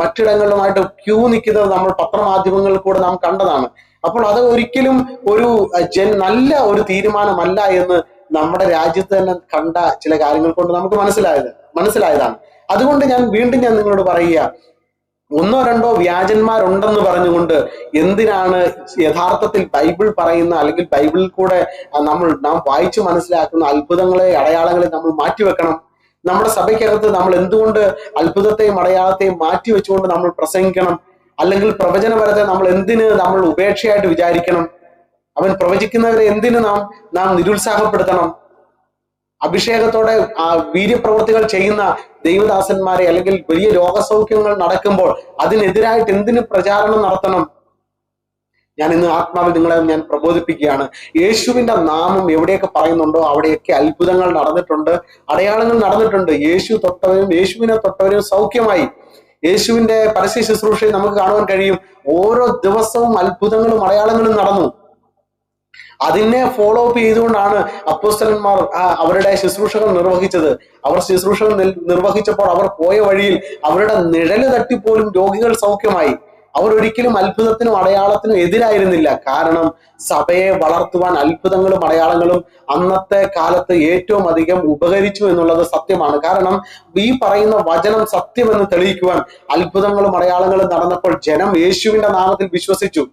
മറ്റിടങ്ങളിലുമായിട്ട് ക്യൂ നിൽക്കുന്നത് നമ്മൾ പത്രമാധ്യമങ്ങളിൽ കൂടെ നാം കണ്ടതാണ്. അപ്പോൾ അത് ഒരിക്കലും ഒരു ജൻ നല്ല ഒരു തീരുമാനമല്ല എന്ന് നമ്മുടെ രാജ്യത്ത് തന്നെ കണ്ട ചില കാര്യങ്ങൾ കൊണ്ട് നമുക്ക് മനസ്സിലായത് മനസ്സിലായതാണ്. അതുകൊണ്ട് ഞാൻ വീണ്ടും ഞാൻ നിങ്ങളോട് പറയുക ഒന്നോ രണ്ടോ വ്യാജന്മാരുണ്ടെന്ന് പറഞ്ഞുകൊണ്ട് എന്തിനാണ് യഥാർത്ഥത്തിൽ ബൈബിൾ പറയുന്ന അല്ലെങ്കിൽ ബൈബിളിൽ കൂടെ നമ്മൾ നാം വായിച്ചു മനസ്സിലാക്കുന്ന അത്ഭുതങ്ങളെ അടയാളങ്ങളെ നമ്മൾ മാറ്റിവെക്കണം? നമ്മുടെ സഭയ്ക്കകത്ത് നമ്മൾ എന്തുകൊണ്ട് അത്ഭുതത്തെയും അടയാളത്തെയും മാറ്റി വെച്ചുകൊണ്ട് നമ്മൾ പ്രസംഗിക്കണം? അല്ലെങ്കിൽ പ്രവചനപരത്തെ നമ്മൾ എന്തിന് നമ്മൾ ഉപേക്ഷയായിട്ട് വിചാരിക്കണം? അവൻ പ്രവചിക്കുന്നവരെ എന്തിന് നാം നാം നിരുത്സാഹപ്പെടുത്തണം? അഭിഷേകത്തോടെ ആ വീര്യപ്രവൃത്തികൾ ചെയ്യുന്ന ദൈവദാസന്മാരെ അല്ലെങ്കിൽ വലിയ രോഗസൗഖ്യങ്ങൾ നടക്കുമ്പോൾ അതിനെതിരായിട്ട് എന്തിനു പ്രചാരണം നടത്തണം? ഞാൻ ഇന്ന് ആത്മാവിൽ നിങ്ങളെ ഞാൻ പ്രബോധിപ്പിക്കുകയാണ്. യേശുവിന്റെ നാമം എവിടെയൊക്കെ പറയുന്നുണ്ടോ അവിടെയൊക്കെ അത്ഭുതങ്ങൾ നടന്നിട്ടുണ്ട് അടയാളങ്ങൾ നടന്നിട്ടുണ്ട്. യേശു തൊട്ടവരും യേശുവിനെ തൊട്ടവരും സൗഖ്യമായി. യേശുവിന്റെ പരസ്യ നമുക്ക് കാണുവാൻ കഴിയും. ഓരോ ദിവസവും അത്ഭുതങ്ങളും അടയാളങ്ങളും നടന്നു. അതിനെ ഫോളോ അപ്പ് ചെയ്തുകൊണ്ടാണ് അപ്പോസ്തലന്മാർ അവരുടെ ശുശ്രൂഷകൾ നിർവഹിച്ചത്. അവർ ശുശ്രൂഷകൾ നിർവഹിച്ചപ്പോൾ അവർ പോയ വഴിയിൽ അവരുടെ നിഴൽ തട്ടിപ്പോലും രോഗികൾ സൗഖ്യമായി. അവർ ഒരിക്കലും അത്ഭുതത്തിനും അടയാളത്തിനും എതിരായിരുന്നില്ല. കാരണം സഭയെ വളർത്തുവാൻ അത്ഭുതങ്ങളും അടയാളങ്ങളും അന്നത്തെ കാലത്ത് ഏറ്റവും അധികം ഉപകരിച്ചു എന്നുള്ളത് സത്യമാണ്. കാരണം ഈ പറയുന്ന വചനം സത്യമെന്ന് തെളിയിക്കുവാൻ അത്ഭുതങ്ങളും അടയാളങ്ങളും നടന്നപ്പോൾ ജനം യേശുവിന്റെ നാമത്തിൽ വിശ്വസിച്ചു.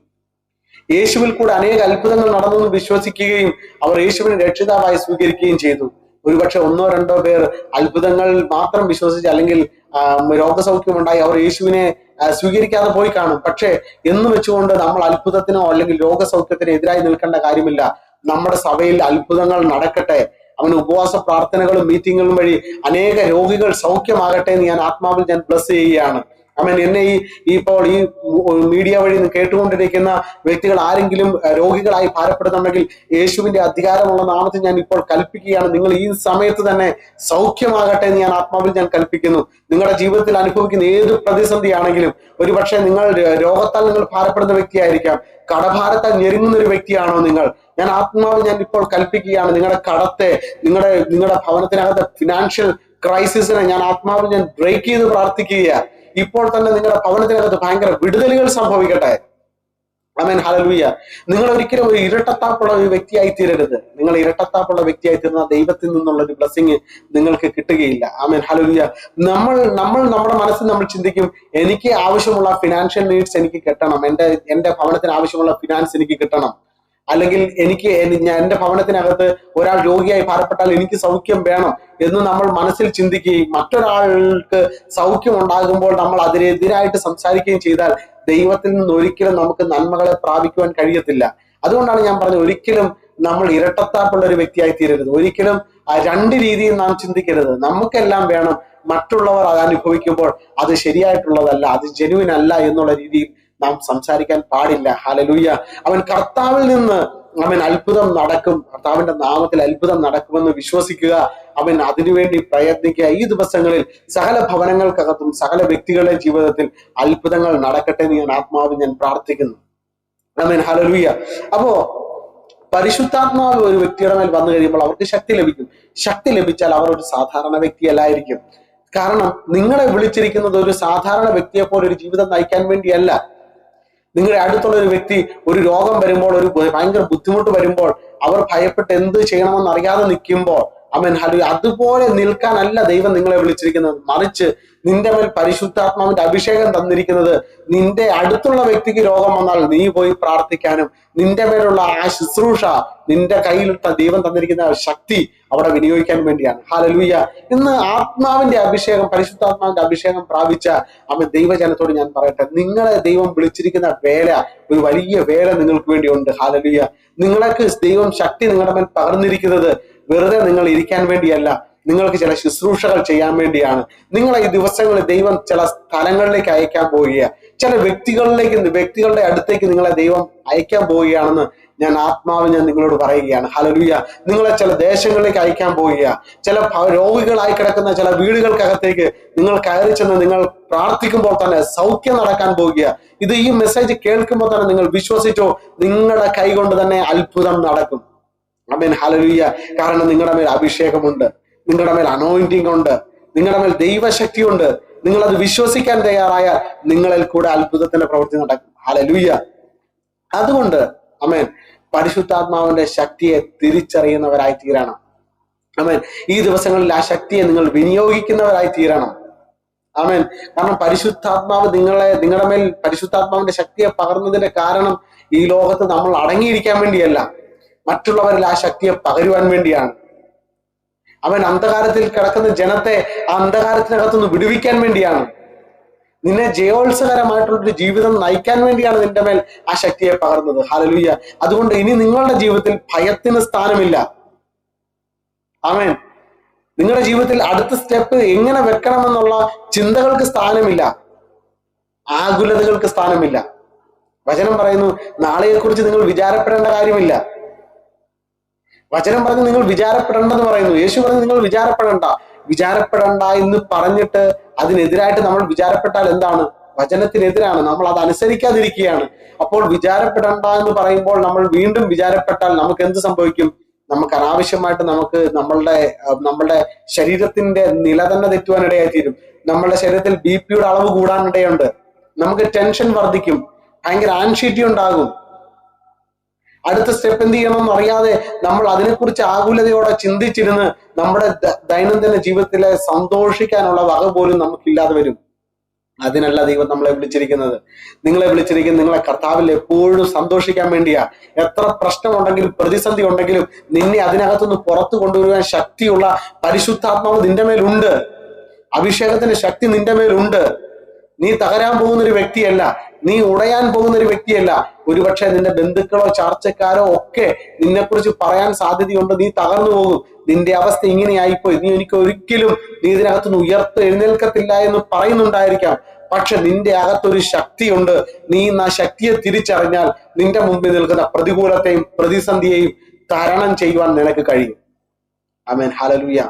യേശുവിൽ കൂടെ അനേക അത്ഭുതങ്ങൾ നടന്നു വിശ്വസിക്കുകയും അവർ യേശുവിനെ രക്ഷിതാവായി സ്വീകരിക്കുകയും ചെയ്തു. ഒരുപക്ഷെ ഒന്നോ രണ്ടോ പേർ അത്ഭുതങ്ങൾ മാത്രം വിശ്വസിച്ച് അല്ലെങ്കിൽ രോഗസൗഖ്യം ഉണ്ടായി അവർ യേശുവിനെ സ്വീകരിക്കാതെ പോയി കാണും. പക്ഷേ എന്ന് വെച്ചുകൊണ്ട് നമ്മൾ അത്ഭുതത്തിനോ അല്ലെങ്കിൽ രോഗസൗഖ്യത്തിനോ എതിരായി നിൽക്കേണ്ട കാര്യമില്ല. നമ്മുടെ സഭയിൽ അത്ഭുതങ്ങൾ നടക്കട്ടെ. അവന് ഉപവാസ പ്രാർത്ഥനകളും മീറ്റിങ്ങുകളും വഴി അനേക രോഗികൾ സൗഖ്യമാകട്ടെ എന്ന് ഞാൻ ആത്മാവിൽ ഞാൻ ബ്ലസ് ചെയ്യുകയാണ്. അമ്മൻ എന്നെ ഈ ഇപ്പോൾ ഈ മീഡിയ വഴി കേട്ടുകൊണ്ടിരിക്കുന്ന വ്യക്തികൾ ആരെങ്കിലും രോഗികളായി ഭാരപ്പെടുന്നുണ്ടെങ്കിൽ യേശുവിന്റെ അധികാരമുള്ള നാമത്തിൽ ഞാൻ ഇപ്പോൾ കൽപ്പിക്കുകയാണ്. നിങ്ങൾ ഈ സമയത്ത് തന്നെ സൗഖ്യമാകട്ടെ എന്ന് ഞാൻ ആത്മാവിൽ ഞാൻ കൽപ്പിക്കുന്നു. നിങ്ങളുടെ ജീവിതത്തിൽ അനുഭവിക്കുന്ന ഏത് പ്രതിസന്ധിയാണെങ്കിലും ഒരുപക്ഷെ നിങ്ങൾ രോഗത്താൽ നിങ്ങൾ ഭാരപ്പെടുന്ന വ്യക്തിയായിരിക്കാം. കടഭാരത്താൽ ഞെരുങ്ങുന്ന ഒരു വ്യക്തിയാണോ നിങ്ങൾ? ഞാൻ ആത്മാവ് ഞാൻ ഇപ്പോൾ കൽപ്പിക്കുകയാണ്. നിങ്ങളുടെ കടത്തെ നിങ്ങളുടെ നിങ്ങളുടെ ഭവനത്തിനകത്തെ ഫിനാൻഷ്യൽ ക്രൈസിസിനെ ഞാൻ ആത്മാവിൽ ഞാൻ ബ്രേക്ക് ചെയ്ത് പ്രാർത്ഥിക്കുക ഇപ്പോൾ തന്നെ നിങ്ങളുടെ ഭവനത്തിനകത്ത് ഭയങ്കര വിടുതലുകൾ സംഭവിക്കട്ടെ. അമേൻ ഹലലൂയ നിങ്ങൾ ഒരിക്കലും ഒരു ഇരട്ടത്താപ്പുള്ള ഒരു വ്യക്തിയായി തീരരുത് നിങ്ങൾ ഇരട്ടത്താപ്പുള്ള വ്യക്തിയായി തീർന്ന ദൈവത്തിൽ നിന്നുള്ള ഒരു ബ്ലസ്സിങ് നിങ്ങൾക്ക് കിട്ടുകയില്ല. ആമേൻ ഹലലൂയ നമ്മൾ നമ്മൾ നമ്മുടെ മനസ്സിൽ നമ്മൾ ചിന്തിക്കും എനിക്ക് ആവശ്യമുള്ള ഫിനാൻഷ്യൽ നീഡ്സ് എനിക്ക് കിട്ടണം. എന്റെ എന്റെ ഭവനത്തിന് ആവശ്യമുള്ള ഫിനാൻസ് എനിക്ക് കിട്ടണം. അല്ലെങ്കിൽ എനിക്ക് ഞാൻ എന്റെ ഭവനത്തിനകത്ത് ഒരാൾ രോഗിയായി ഭാരപ്പെട്ടാൽ എനിക്ക് സൗഖ്യം വേണം എന്ന് നമ്മൾ മനസ്സിൽ ചിന്തിക്കുകയും മറ്റൊരാൾക്ക് സൗഖ്യം ഉണ്ടാകുമ്പോൾ നമ്മൾ അതിനെതിരായിട്ട് സംസാരിക്കുകയും ചെയ്താൽ ദൈവത്തിൽ നിന്ന് ഒരിക്കലും നമുക്ക് നന്മകളെ പ്രാപിക്കുവാൻ കഴിയത്തില്ല. അതുകൊണ്ടാണ് ഞാൻ പറഞ്ഞത് ഒരിക്കലും നമ്മൾ ഇരട്ടത്താപ്പുള്ള ഒരു വ്യക്തിയായി തീരരുത്. ഒരിക്കലും ആ രണ്ട് രീതിയിൽ നാം ചിന്തിക്കരുത്. നമുക്കെല്ലാം വേണം മറ്റുള്ളവർ അത് അനുഭവിക്കുമ്പോൾ അത് ശരിയായിട്ടുള്ളതല്ല അത് ജെനുവിൻ അല്ല എന്നുള്ള രീതിയിൽ നാം സംസാരിക്കാൻ പാടില്ല. ഹലലൂയ അവൻ കർത്താവിൽ നിന്ന് അവൻ അത്ഭുതം നടക്കും. കർത്താവിന്റെ നാമത്തിൽ അത്ഭുതം നടക്കുമെന്ന് വിശ്വസിക്കുക. അവൻ അതിനുവേണ്ടി പ്രയത്നിക്കുക. ഈ ദിവസങ്ങളിൽ സകല ഭവനങ്ങൾക്കകത്തും സകല വ്യക്തികളുടെ ജീവിതത്തിൽ അത്ഭുതങ്ങൾ നടക്കട്ടെ എന്ന് ഞാൻ ആത്മാവ് ഞാൻ പ്രാർത്ഥിക്കുന്നു. അമേൻ ഹലലൂയ അപ്പോ പരിശുദ്ധാത്മാവ് ഒരു വ്യക്തിയുടെ മേൽ വന്നു കഴിയുമ്പോൾ അവർക്ക് ശക്തി ലഭിക്കും. ശക്തി ലഭിച്ചാൽ അവർ ഒരു സാധാരണ വ്യക്തിയല്ലായിരിക്കും. കാരണം നിങ്ങളെ വിളിച്ചിരിക്കുന്നത് ഒരു സാധാരണ വ്യക്തിയെ പോലെ ഒരു ജീവിതം നയിക്കാൻ വേണ്ടിയല്ല. നിങ്ങളുടെ അടുത്തുള്ള ഒരു വ്യക്തി ഒരു രോഗം വരുമ്പോൾ ഒരു ഭയങ്കര ബുദ്ധിമുട്ട് വരുമ്പോൾ അവർ ഭയപ്പെട്ട് എന്ത് ചെയ്യണമെന്ന് അറിയാതെ നിൽക്കുമ്പോൾ അവൻ ഹലു അതുപോലെ നിൽക്കാനല്ല ദൈവം നിങ്ങളെ വിളിച്ചിരിക്കുന്നത്. മറിച്ച് നിന്റെ മേൽ പരിശുദ്ധാത്മാവിന്റെ അഭിഷേകം തന്നിരിക്കുന്നത് നിന്റെ അടുത്തുള്ള വ്യക്തിക്ക് രോഗം വന്നാൽ നീ പോയി പ്രാർത്ഥിക്കാനും നിന്റെ മേലുള്ള ആ ശുശ്രൂഷ നിന്റെ കയ്യിൽ ദൈവം തന്നിരിക്കുന്ന ശക്തി അവിടെ വിനിയോഗിക്കാൻ വേണ്ടിയാണ്. ഹാലലൂയ ഇന്ന് ആത്മാവിന്റെ അഭിഷേകം പരിശുദ്ധാത്മാവിന്റെ അഭിഷേകം പ്രാപിച്ച അവൻ ദൈവജനത്തോട് ഞാൻ പറയട്ടെ. നിങ്ങളെ ദൈവം വിളിച്ചിരിക്കുന്ന വേല ഒരു വലിയ വേല നിങ്ങൾക്ക് വേണ്ടി ഉണ്ട് ഹാലലൂയ നിങ്ങൾക്ക് ദൈവം ശക്തി നിങ്ങളുടെ മേൽ പകർന്നിരിക്കുന്നത് വെറുതെ നിങ്ങൾ ഇരിക്കാൻ വേണ്ടിയല്ല നിങ്ങൾക്ക് ചില ശുശ്രൂഷകൾ ചെയ്യാൻ വേണ്ടിയാണ്. നിങ്ങളെ ഈ ദിവസങ്ങളിൽ ദൈവം ചില സ്ഥലങ്ങളിലേക്ക് അയക്കാൻ പോവുകയാണ് ചില വ്യക്തികളിലേക്ക് വ്യക്തികളുടെ അടുത്തേക്ക് നിങ്ങളെ ദൈവം അയക്കാൻ പോവുകയാണെന്ന് ഞാൻ ആത്മാവ് ഞാൻ നിങ്ങളോട് പറയുകയാണ്. ഹലലുയ നിങ്ങളെ ചില ദേശങ്ങളിലേക്ക് അയക്കാൻ പോവുക ചില രോഗികളായി കിടക്കുന്ന ചില വീടുകൾക്കകത്തേക്ക് നിങ്ങൾ കയറി ചെന്ന് നിങ്ങൾ പ്രാർത്ഥിക്കുമ്പോൾ തന്നെ സൗഖ്യം നടക്കാൻ പോവുക ഇത് ഈ മെസ്സേജ് കേൾക്കുമ്പോൾ തന്നെ നിങ്ങൾ വിശ്വസിച്ചോ നിങ്ങളുടെ കൈകൊണ്ട് തന്നെ അത്ഭുതം നടക്കും. അമേൻ ഹലലുയ്യ കാരണം നിങ്ങളുടെ മേൽ അഭിഷേകമുണ്ട്. നിങ്ങളുടെ മേൽ അനോയിന്റിംഗ് ഉണ്ട്. നിങ്ങളുടെ മേൽ ദൈവശക്തിയുണ്ട്. നിങ്ങൾ അത് വിശ്വസിക്കാൻ തയ്യാറായാൽ നിങ്ങളിൽ കൂടെ അത്ഭുതത്തിന്റെ പ്രവൃത്തി നടക്കും ഹലലുയ്യ അതുകൊണ്ട് അമേൻ പരിശുദ്ധാത്മാവിന്റെ ശക്തിയെ തിരിച്ചറിയുന്നവരായി തീരണം അമേൻ ഈ ദിവസങ്ങളിൽ ആ ശക്തിയെ നിങ്ങൾ വിനിയോഗിക്കുന്നവരായി തീരണം ആമേൻ കാരണം പരിശുദ്ധാത്മാവ് നിങ്ങളെ നിങ്ങളുടെ മേൽ പരിശുദ്ധാത്മാവിന്റെ ശക്തിയെ പകർന്നതിന്റെ കാരണം ഈ ലോകത്ത് നമ്മൾ അടങ്ങിയിരിക്കാൻ വേണ്ടിയല്ല. മറ്റുള്ളവരിൽ ആ ശക്തിയെ പകരുവാൻ വേണ്ടിയാണ്. അവൻ അന്ധകാരത്തിൽ കിടക്കുന്ന ജനത്തെ ആ അന്ധകാരത്തിനകത്തുനിന്ന് വിടുവിക്കാൻ വേണ്ടിയാണ്. നിന്നെ ജയോത്സകരമായിട്ടുള്ളൊരു ജീവിതം നയിക്കാൻ വേണ്ടിയാണ് നിന്റെ മേൽ ആ ശക്തിയെ പകർന്നത്. ഹാലലുയ്യ അതുകൊണ്ട് ഇനി നിങ്ങളുടെ ജീവിതത്തിൽ ഭയത്തിന് സ്ഥാനമില്ല. ആമേൻ നിങ്ങളുടെ ജീവിതത്തിൽ അടുത്ത സ്റ്റെപ്പ് എങ്ങനെ വെക്കണമെന്നുള്ള ചിന്തകൾക്ക് സ്ഥാനമില്ല. ആകുലതകൾക്ക് സ്ഥാനമില്ല. വചനം പറയുന്നു നാളെയെക്കുറിച്ച് നിങ്ങൾ വിചാരപ്പെടേണ്ട കാര്യമില്ല. വചനം പറഞ്ഞ് നിങ്ങൾ വിചാരപ്പെടേണ്ടെന്ന് പറയുന്നു. യേശു പറഞ്ഞു നിങ്ങൾ വിചാരപ്പെടണ്ട. വിചാരപ്പെടണ്ട എന്ന് പറഞ്ഞിട്ട് അതിനെതിരായിട്ട് നമ്മൾ വിചാരപ്പെട്ടാൽ എന്താണ്? വചനത്തിനെതിരാണ്. നമ്മൾ അത് അനുസരിക്കാതിരിക്കുകയാണ്. അപ്പോൾ വിചാരപ്പെടണ്ട എന്ന് പറയുമ്പോൾ നമ്മൾ വീണ്ടും വിചാരപ്പെട്ടാൽ നമുക്ക് എന്ത് സംഭവിക്കും? നമുക്ക് അനാവശ്യമായിട്ട് നമുക്ക് നമ്മളുടെ നമ്മളുടെ ശരീരത്തിന്റെ നില തന്നെ തെറ്റുവാനിടയായി തീരും നമ്മളുടെ ശരീരത്തിൽ ബി പിയുടെ അളവ് കൂടാനിടയുണ്ട്. നമുക്ക് ടെൻഷൻ വർദ്ധിക്കും. ഭയങ്കര ആൻഷൈറ്റി ഉണ്ടാകും. അടുത്ത സ്റ്റെപ്പ് എന്ത് ചെയ്യണം എന്നറിയാതെ നമ്മൾ അതിനെക്കുറിച്ച് ആകുലതയോടെ ചിന്തിച്ചിരുന്ന് നമ്മുടെ ദൈനംദിന ജീവിതത്തിലെ സന്തോഷിക്കാനുള്ള വക പോലും നമുക്കില്ലാതെ വരും. അതിനല്ല ദൈവം നമ്മളെ വിളിച്ചിരിക്കുന്നത്. നിങ്ങളെ വിളിച്ചിരിക്കുന്നത് നിങ്ങളെ കർത്താവിൽ എപ്പോഴും സന്തോഷിക്കാൻ വേണ്ടിയാ. എത്ര പ്രശ്നമുണ്ടെങ്കിലും പ്രതിസന്ധി ഉണ്ടെങ്കിലും നിന്നെ അതിനകത്തുനിന്ന് പുറത്തു കൊണ്ടുവരുവാൻ ശക്തിയുള്ള പരിശുദ്ധാത്മാവ് നിന്റെ മേലുണ്ട്. അഭിഷേകത്തിന്റെ ശക്തി നിന്റെ മേലുണ്ട്. നീ തകരാൻ പോകുന്ന ഒരു വ്യക്തിയല്ല. നീ ഉടയാൻ പോകുന്ന ഒരു വ്യക്തിയല്ല. ഒരുപക്ഷെ നിന്റെ ബന്ധുക്കളോ ചാർച്ചക്കാരോ ഒക്കെ നിന്നെക്കുറിച്ച് പറയാൻ സാധ്യതയുണ്ട്. നീ തകർന്നു പോകും. നിന്റെ അവസ്ഥ ഇങ്ങനെയായിപ്പോയി. നീ എനിക്ക് ഒരിക്കലും നീ ഇതിനകത്തുനിന്ന് ഉയർത്ത് എഴുന്നേൽക്കത്തില്ല എന്ന് പറയുന്നുണ്ടായിരിക്കാം. പക്ഷെ നിന്റെ അകത്തൊരു ശക്തിയുണ്ട്. നീ ഇന്ന് ആ ശക്തിയെ തിരിച്ചറിഞ്ഞാൽ നിന്റെ മുമ്പിൽ നിൽക്കുന്ന പ്രതികൂലത്തെയും പ്രതിസന്ധിയെയും തരണം ചെയ്യുവാൻ നിനക്ക് കഴിയും. ആമേൻ. ഹലലുയ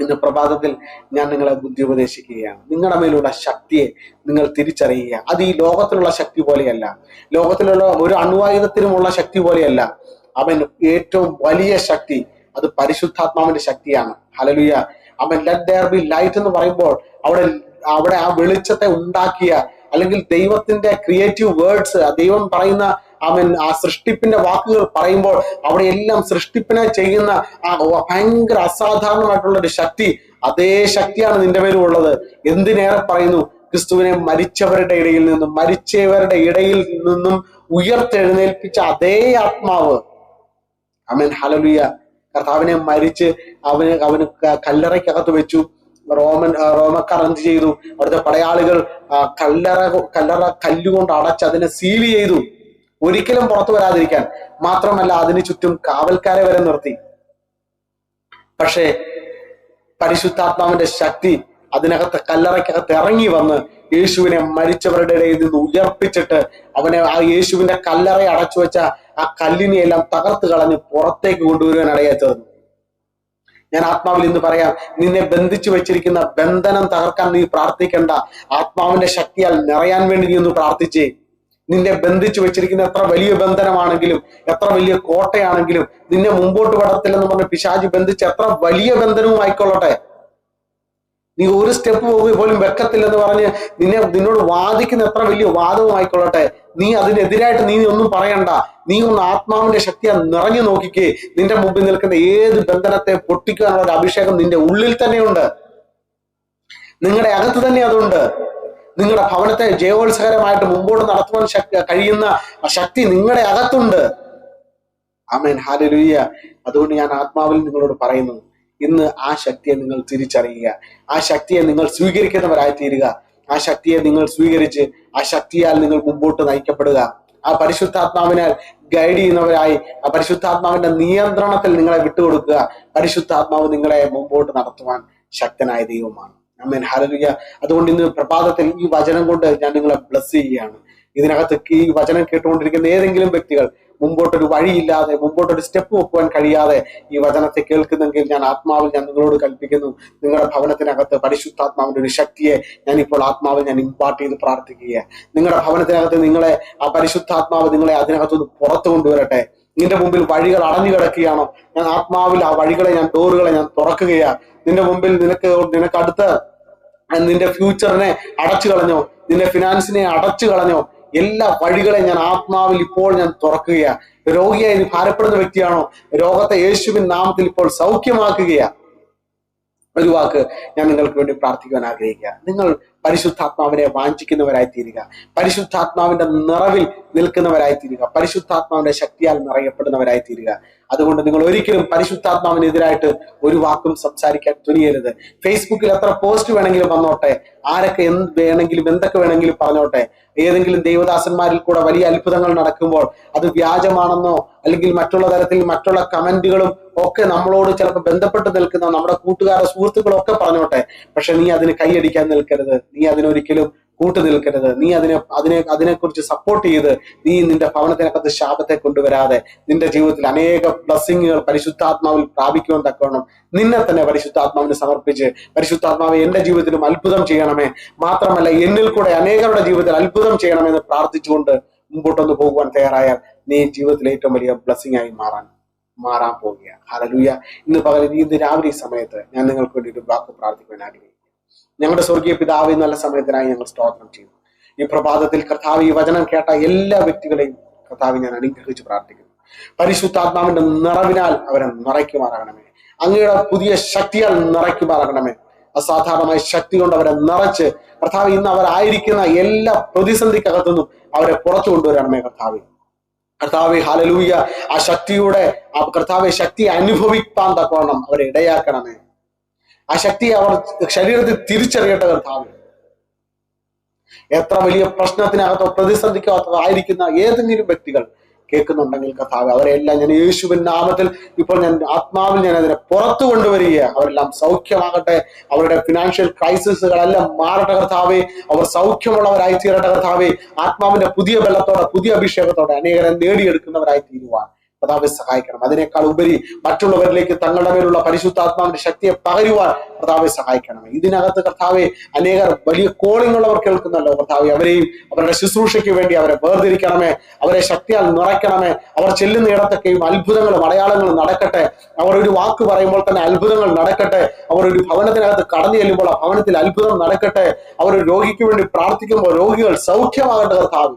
ഇന്ന് പ്രഭാതത്തിൽ ഞാൻ നിങ്ങളെ ബുദ്ധി ഉപദേശിക്കുകയാണ് നിങ്ങളുടെ മേലുള്ള ശക്തിയെ നിങ്ങൾ തിരിച്ചറിയുക. അത് ഈ ലോകത്തിലുള്ള ശക്തി പോലെയല്ല. ലോകത്തിലുള്ള ഒരു അണുവായുധത്തിനുമുള്ള ശക്തി പോലെയല്ല. അവൻ ഏറ്റവും വലിയ ശക്തി അത് പരിശുദ്ധാത്മാവിന്റെ ശക്തിയാണ്. ഹലലുയ അവൻ ലെറ്റ് ബി ലൈറ്റ് എന്ന് പറയുമ്പോൾ അവിടെ അവിടെ ആ വെളിച്ചത്തെ ഉണ്ടാക്കിയ അല്ലെങ്കിൽ ദൈവത്തിന്റെ ക്രിയേറ്റീവ് വേർഡ്സ് ദൈവം പറയുന്ന അവൻ ആ സൃഷ്ടിപ്പിന്റെ വാക്കുകൾ പറയുമ്പോൾ അവിടെ എല്ലാം സൃഷ്ടിപ്പിനെ ചെയ്യുന്ന ആ ഭയങ്കര അസാധാരണമായിട്ടുള്ള ഒരു ശക്തി അതേ ശക്തിയാണ് നിന്റെ പേരും ഉള്ളത്. എന്തിനേറെ പറയുന്നു? ക്രിസ്തുവിനെ മരിച്ചവരുടെ ഇടയിൽ നിന്നും മരിച്ചവരുടെ ഇടയിൽ നിന്നും ഉയർത്തെഴുന്നേൽപ്പിച്ച അതേ ആത്മാവ്. അമൻ ഹലലുയ കർത്താവിനെ മരിച്ച് അവന് അവന് കല്ലറയ്ക്കകത്ത് വെച്ചു. റോമൻ റോമക്കാർ എന്ത് ചെയ്തു? അവിടുത്തെ പടയാളികൾ കല്ലറ കല്ലറ കല്ലുകൊണ്ട് അടച്ച് അതിനെ സീൽ ചെയ്തു. ഒരിക്കലും പുറത്തു വരാതിരിക്കാൻ മാത്രമല്ല അതിനു ചുറ്റും കാവൽക്കാരെ വരെ നിർത്തി. പക്ഷേ പരിശുദ്ധാത്മാവിന്റെ ശക്തി അതിനകത്ത് കല്ലറയ്ക്കകത്ത് ഇറങ്ങി വന്ന് യേശുവിനെ മരിച്ചവരുടെ ഇടയിൽ നിന്ന് ഉയർപ്പിച്ചിട്ട് അവനെ ആ യേശുവിന്റെ കല്ലറ അടച്ചു വെച്ച ആ കല്ലിനെ എല്ലാം തകർത്ത് കളഞ്ഞ് പുറത്തേക്ക് കൊണ്ടുവരുവാൻ ഇടയാ ഞാൻ ആത്മാവിൽ ഇന്ന് പറയാം നിന്നെ ബന്ധിച്ചു വെച്ചിരിക്കുന്ന ബന്ധനം തകർക്കാൻ നീ പ്രാർത്ഥിക്കേണ്ട. ആത്മാവിന്റെ ശക്തിയാൽ നിറയാൻ വേണ്ടി നീ ഒന്ന് പ്രാർത്ഥിച്ചേ. നിന്നെ ബന്ധിച്ചു വെച്ചിരിക്കുന്ന എത്ര വലിയ ബന്ധനമാണെങ്കിലും എത്ര വലിയ കോട്ടയാണെങ്കിലും നിന്നെ മുമ്പോട്ട് വടത്തില്ലെന്ന് പറഞ്ഞ് പിശാജ് ബന്ധിച്ച് എത്ര വലിയ ബന്ധനവും ആയിക്കൊള്ളട്ടെ. നീ ഒരു സ്റ്റെപ്പ് പോകുക പോലും വെക്കത്തില്ലെന്ന് പറഞ്ഞ് നിന്നെ നിന്നോട് വാദിക്കുന്ന എത്ര വലിയ വാദവും ആയിക്കൊള്ളട്ടെ. നീ അതിനെതിരായിട്ട് നീ ഒന്നും പറയണ്ട. നീ ഒന്ന് ആത്മാവിന്റെ ശക്തിയെ നിറഞ്ഞു നോക്കിക്കേ. നിന്റെ മുമ്പിൽ നിൽക്കുന്ന ഏത് ബന്ധനത്തെ പൊട്ടിക്കാനുള്ള ഒരു അഭിഷേകം നിന്റെ ഉള്ളിൽ തന്നെയുണ്ട്. നിങ്ങളുടെ അകത്ത് തന്നെ അതുണ്ട്. നിങ്ങളുടെ ഭവനത്തെ ജയോത്സകരമായിട്ട് മുമ്പോട്ട് നടത്തുവാൻ കഴിയുന്ന ശക്തി നിങ്ങളുടെ അകത്തുണ്ട്. ആമേൻ. ഹാലലുയ്യ അതുകൊണ്ട് ഞാൻ ആത്മാവിൽ നിങ്ങളോട് പറയുന്നു ഇന്ന് ആ ശക്തിയെ നിങ്ങൾ തിരിച്ചറിയുക. ആ ശക്തിയെ നിങ്ങൾ സ്വീകരിക്കുന്നവരായി തീരുക ആ ശക്തിയെ നിങ്ങൾ സ്വീകരിച്ച് ആ ശക്തിയാൽ നിങ്ങൾ മുമ്പോട്ട് നയിക്കപ്പെടുക. ആ പരിശുദ്ധാത്മാവിനാൽ ഗൈഡ് ചെയ്യുന്നവരായി ആ പരിശുദ്ധാത്മാവിന്റെ നിയന്ത്രണത്തിൽ നിങ്ങളെ വിട്ടുകൊടുക്കുക. പരിശുദ്ധാത്മാവ് നിങ്ങളെ മുമ്പോട്ട് നടത്തുവാൻ ശക്തനായ ദൈവമാണ്. അമ്മേൻ ഹരലുയ അതുകൊണ്ട് ഇന്ന് പ്രഭാതത്തിൽ ഈ വചനം കൊണ്ട് ഞാൻ നിങ്ങളെ ബ്ലസ് ചെയ്യുകയാണ്. ഇതിനകത്ത് ഈ വചനം കേട്ടുകൊണ്ടിരിക്കുന്ന ഏതെങ്കിലും വ്യക്തികൾ മുമ്പോട്ടൊരു വഴിയില്ലാതെ മുമ്പോട്ടൊരു സ്റ്റെപ്പ് വെക്കുവാൻ കഴിയാതെ ഈ വചനത്തെ കേൾക്കുന്നെങ്കിൽ ഞാൻ ആത്മാവിൽ ഞാൻ നിങ്ങളോട് കൽപ്പിക്കുന്നു. നിങ്ങളുടെ ഭവനത്തിനകത്ത് പരിശുദ്ധാത്മാവിന്റെ ഒരു ശക്തിയെ ഞാൻ ഇപ്പോൾ ആത്മാവിൽ ഞാൻ ഇമ്പാർട്ട് ചെയ്ത് പ്രാർത്ഥിക്കുക നിങ്ങളുടെ ഭവനത്തിനകത്ത് നിങ്ങളെ ആ പരിശുദ്ധാത്മാവ് നിങ്ങളെ അതിനകത്തുനിന്ന് പുറത്തു കൊണ്ടുവരട്ടെ. നിന്റെ മുമ്പിൽ വഴികൾ അടഞ്ഞു കിടക്കുകയാണ്. ഞാൻ ആത്മാവിൽ ആ വഴികളെ ഞാൻ ഡോറുകളെ ഞാൻ തുറക്കുകയാണ് നിന്റെ മുമ്പിൽ നിനക്ക് നിനക്ക് അടുത്ത നിന്റെ ഫ്യൂച്ചറിനെ അടച്ചു കളഞ്ഞോ നിന്റെ ഫിനാൻസിനെ അടച്ചു കളഞ്ഞോ എല്ലാ വഴികളെയും ഞാൻ ആത്മാവിൽ ഇപ്പോൾ ഞാൻ തുറക്കുകയാണ് രോഗിയായി ഭാരപ്പെടുന്ന വ്യക്തിയാണോ? രോഗത്തെ യേശുവിൻ നാമത്തിൽ ഇപ്പോൾ സൗഖ്യമാക്കുകയാ. ഒരു വാക്ക് ഞാൻ നിങ്ങൾക്ക് വേണ്ടി പ്രാർത്ഥിക്കുവാൻ ആഗ്രഹിക്കുക. നിങ്ങൾ പരിശുദ്ധാത്മാവിനെ വാഞ്ചിക്കുന്നവരായി തീരുക പരിശുദ്ധാത്മാവിന്റെ നിറവിൽ നിൽക്കുന്നവരായി തീരുക പരിശുദ്ധാത്മാവിന്റെ ശക്തിയാൽ നിറയപ്പെടുന്നവരായി തീരുക അതുകൊണ്ട് നിങ്ങൾ ഒരിക്കലും പരിശുദ്ധാത്മാവിനെതിരായിട്ട് ഒരു വാക്കും സംസാരിക്കാൻ തുനിയരുത്. ഫേസ്ബുക്കിൽ എത്ര പോസ്റ്റ് വേണമെങ്കിലും വന്നോട്ടെ? ആരൊക്കെ എന്ത് വേണമെങ്കിലും എന്തൊക്കെ വേണമെങ്കിലും പറഞ്ഞോട്ടെ? ഏതെങ്കിലും ദൈവദാസന്മാരിൽ കൂടെ വലിയ അത്ഭുതങ്ങൾ നടക്കുമ്പോൾ അത് വ്യാജമാണെന്നോ അല്ലെങ്കിൽ മറ്റുള്ള തരത്തിൽ മറ്റുള്ള കമന്റുകളും ഒക്കെ നമ്മളോട് ചിലപ്പോൾ ബന്ധപ്പെട്ട് നിൽക്കുന്ന നമ്മുടെ കൂട്ടുകാരുടെ സുഹൃത്തുക്കളൊക്കെ പറഞ്ഞോട്ടെ. പക്ഷെ നീ അതിന് കൈയടിക്കാൻ നിൽക്കരുത്. നീ അതിനൊരിക്കലും കൂട്ടു നിൽക്കരുത്. നീ അതിനെ അതിനെ അതിനെക്കുറിച്ച് സപ്പോർട്ട് ചെയ്ത് നീ നിന്റെ ഭവനത്തിനകത്ത് ശാപത്തെ കൊണ്ടുവരാതെ നിന്റെ ജീവിതത്തിൽ അനേക ബ്ലസ്സിങ്ങുകൾ പരിശുദ്ധാത്മാവിൽ പ്രാപിക്കുവാൻ തക്കവണ്ണം നിന്നെ തന്നെ പരിശുദ്ധാത്മാവിന് സമർപ്പിച്ച് പരിശുദ്ധാത്മാവ് എന്റെ ജീവിതത്തിലും അത്ഭുതം ചെയ്യണമേ. മാത്രമല്ല എന്നിൽ കൂടെ അനേകരുടെ ജീവിതത്തിൽ അത്ഭുതം ചെയ്യണമെന്ന് പ്രാർത്ഥിച്ചുകൊണ്ട് മുമ്പോട്ടൊന്ന് പോകുവാൻ തയ്യാറായാൽ നീ ജീവിതത്തിൽ ഏറ്റവും വലിയ ബ്ലസ്സിംഗ് ആയി മാറാൻ മാറാൻ പോവുകയാണ്. ഹലലൂയ ഇന്ന് പകൽ ഇന്ന് രാവിലെ സമയത്ത് ഞാൻ നിങ്ങൾക്ക് വേണ്ടി ഒരു വാക്ക് പ്രാർത്ഥിക്കുവാൻ ആഗ്രഹിക്കുന്നു. ഞങ്ങളുടെ സ്വർഗീയ പിതാവ് നല്ല സമയത്തിനായി ഞങ്ങൾ സ്തോത്രം ചെയ്യുന്നു. ഈ പ്രഭാതത്തിൽ കർത്താവ് ഈ വചനം കേട്ട എല്ലാ വ്യക്തികളെയും കർത്താവ് ഞാൻ അനുഗ്രഹിച്ച് പ്രാർത്ഥിക്കുന്നു. പരിശുദ്ധാത്മാവിന്റെ നിറവിനാൽ അവരെ നിറയ്ക്കുമാറാകണമേ. അങ്ങയുടെ പുതിയ ശക്തിയാൽ നിറയ്ക്കുമാറാകണമേ. അസാധാരണമായ ശക്തി കൊണ്ട് അവരെ നിറച്ച് കർത്താവ് ഇന്ന് അവരായിരിക്കുന്ന എല്ലാ പ്രതിസന്ധിക്കകത്തുനിന്നും അവരെ പുറത്തു കൊണ്ടുവരണമേ കർത്താവ്. കർത്താവെ ഹാലലൂയ ആ ശക്തിയുടെ ആ കർത്താവെ ശക്തി അനുഭവിക്കാൻ തക്കവണ്ണം അവരെ ഇടയാക്കണമേ. ആ ശക്തി അവർ ശരീരത്തിൽ തിരിച്ചറിയട്ടെ കർത്താവ് എത്ര വലിയ പ്രശ്നത്തിനകത്തോ പ്രതിസന്ധിക്കകത്തോ ആയിരിക്കുന്ന ഏതെങ്കിലും വ്യക്തികൾ കേൾക്കുന്നുണ്ടെങ്കിൽ കർത്താവ് അവരെല്ലാം ഞാൻ യേശുവിൻ നാമത്തിൽ ഇപ്പോൾ ഞാൻ ആത്മാവിൽ ഞാൻ അതിനെ പുറത്തു കൊണ്ടുവരിക അവരെല്ലാം സൗഖ്യമാകട്ടെ. അവരുടെ ഫിനാൻഷ്യൽ ക്രൈസിസുകളെല്ലാം മാറട്ടെ കർത്താവെ. അവർ സൗഖ്യമുള്ളവരായി തീരട്ടെ കർത്താവെ. ആത്മാവിന്റെ പുതിയ ബലത്തോടെ പുതിയ അഭിഷേകത്തോടെ അനേകരെ നേടിയെടുക്കുന്നവരായി തീരുവാൻ കർത്താവെ സഹായിക്കണം. അതിനേക്കാൾ ഉപരി മറ്റുള്ളവരിലേക്ക് തങ്ങളുടെ മേലുള്ള പരിശുദ്ധാത്മാവിന്റെ ശക്തിയെ പകരുവാൻ കർത്താവെ സഹായിക്കണം. ഇതിനകത്ത് കർത്താവെ അനേകർ വലിയ കോളിംഗ് ഉള്ളവർ കേൾക്കുന്നല്ലോ കർത്താവെ. അവരെയും അവരുടെ ശുശ്രൂഷയ്ക്ക് വേണ്ടി അവരെ വേർതിരിക്കണമേ. അവരെ ശക്തിയാൽ നിറയ്ക്കണമേ. അവർ ചെല്ലുന്ന ഇടത്തൊക്കെയും അത്ഭുതങ്ങളും അടയാളങ്ങളും നടക്കട്ടെ. അവർ ഒരു വാക്ക് പറയുമ്പോൾ തന്നെ അത്ഭുതങ്ങൾ നടക്കട്ടെ. അവർ ഒരു ഭവനത്തിനകത്ത് കടന്നു ചെല്ലുമ്പോൾ ആ ഭവനത്തിൽ അത്ഭുതം നടക്കട്ടെ. അവർ രോഗിക്ക് വേണ്ടി പ്രാർത്ഥിക്കുമ്പോൾ രോഗികൾ സൗഖ്യമാകട്ടെ കർത്താവ്.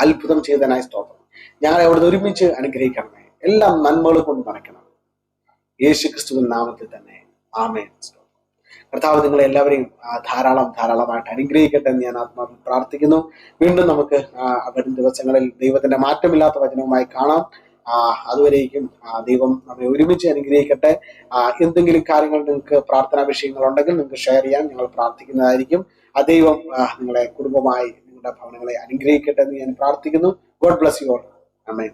അത്ഭുതം ചെയ്തനായി സ്തോത്രം. ഞങ്ങളെ അവിടുന്ന് ഒരുമിച്ച് അനുഗ്രഹിക്കണമേ. എല്ലാം നന്മകളും കൊണ്ട് നിറയ്ക്കണം യേശു ക്രിസ്തുവിൻ നാമത്തിൽ തന്നെ. ആമേൻ. കർത്താവ് നിങ്ങളെ എല്ലാവരെയും ധാരാളം ധാരാളമായിട്ട് അനുഗ്രഹിക്കട്ടെ എന്ന് ഞാൻ ആത്മാവിൽ പ്രാർത്ഥിക്കുന്നു. വീണ്ടും നമുക്ക് വരും ദിവസങ്ങളിൽ ദൈവത്തിന്റെ മാറ്റമില്ലാത്ത വചനവുമായി കാണാം. അതുവരേക്കും ദൈവം നമ്മെ ഒരുമിച്ച് അനുഗ്രഹിക്കട്ടെ. എന്തെങ്കിലും കാര്യങ്ങൾ നിങ്ങൾക്ക് പ്രാർത്ഥനാ വിഷയങ്ങൾ ഉണ്ടെങ്കിൽ നിങ്ങൾക്ക് ഷെയർ ചെയ്യാൻ ഞങ്ങൾ പ്രാർത്ഥിക്കുന്നതായിരിക്കും. ആ ദൈവം നിങ്ങളെ കുടുംബമായി നിങ്ങളുടെ ഭവനങ്ങളെ അനുഗ്രഹിക്കട്ടെ എന്ന് ഞാൻ പ്രാർത്ഥിക്കുന്നു. God bless you all. Amen